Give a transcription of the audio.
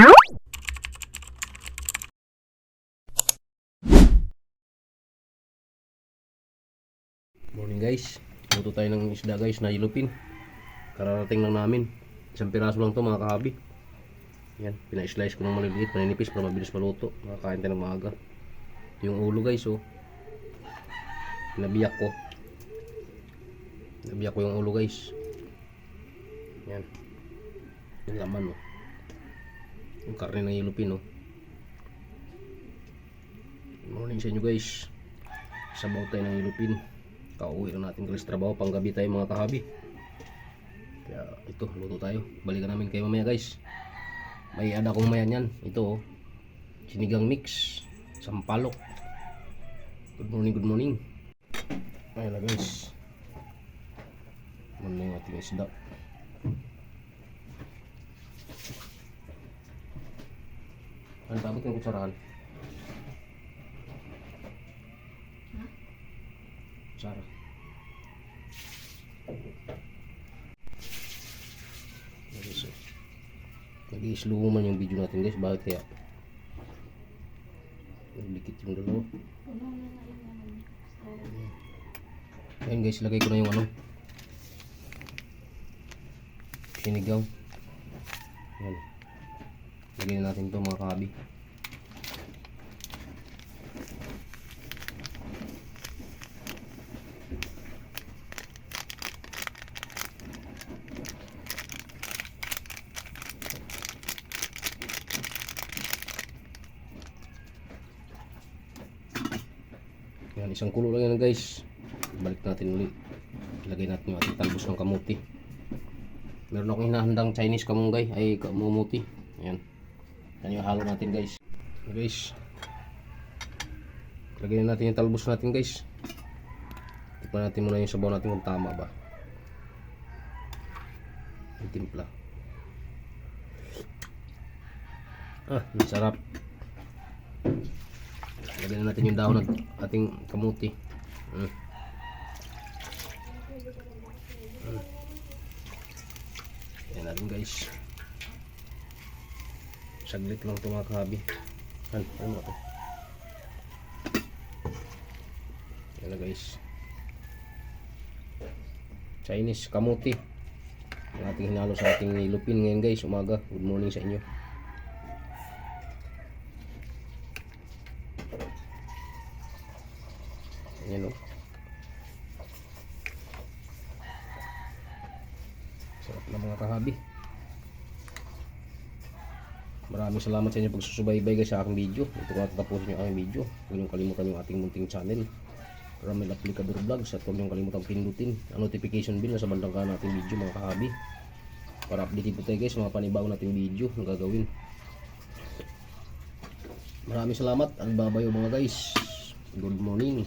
Morning guys. Luto tayo ng isda guys na ilupin. Kararating lang namin. Isang piraso lang to mga kahabi. Yan, pina-slice ko ng maliliit, paninipis para mabilis maluto. Makakain tayo ng maaga. Ito yung ulo guys oh. Pinabiyak ko. Pinabiyak ko yung ulo guys. Yan. Yung laman oh. Yung karne ng ilupin oh. Morning sa inyo guys. Sabaw tayo ng ilupin. Kauwi lang natin galis trabaho. Panggabi tayo mga kahabi. Kaya ito, luto tayo. Balikan namin kayo mamaya guys. May ada kong mayan yan. Ito oh. Sinigang mix. Sampalok. Good morning, good morning. Ayan na guys. Ano na yung ating isda. Ano tapos yung kutsarahan? Sarah. Guys, oh. Nag-i-slow man yung video natin guys. Bakit kaya? Nagdikit yung dalawa. Ayun guys, lagay ko na yung ano. Sinigaw. Yan. Lagay na natin to mga kabi. Yan, isang kulo lang yan guys. Balik natin ulit. Ilagay natin yung ating talbos ng kamuti. Meron akong hinahandang Chinese kamunggay ay kamumuti. Ayan. Yan yung halo natin guys. Guys. Lagay na natin yung talbos natin guys. Tikman natin muna yung sabaw natin kung tama ba. Yung timpla. Ah, sarap. Lagyan na natin yung dahon ng ating kamuti. Mm. Mm. Yan natin guys. Saglit lang ito mga kahabi. Ano, ano ito? Yan na guys. Chinese kamuti. Ang ating hinalo sa ating lupin ngayon guys. Umaga. Good morning sa inyo. Ayan o. Sarap na mga kahabi. Maraming salamat sa inyo pagsusubaybay guys sa aking video. Ito ko natatapusin yung aking video. Huwag niyong kalimutan yung ating munting channel. Ramel Applicador Vlogs at huwag niyong kalimutan pindutin ang notification bell na sa bandang kanan nating video mga kahabi. Para update po tayo guys mga panibago nating video na gagawin. Maraming salamat. Ang babayo mga guys. Good morning.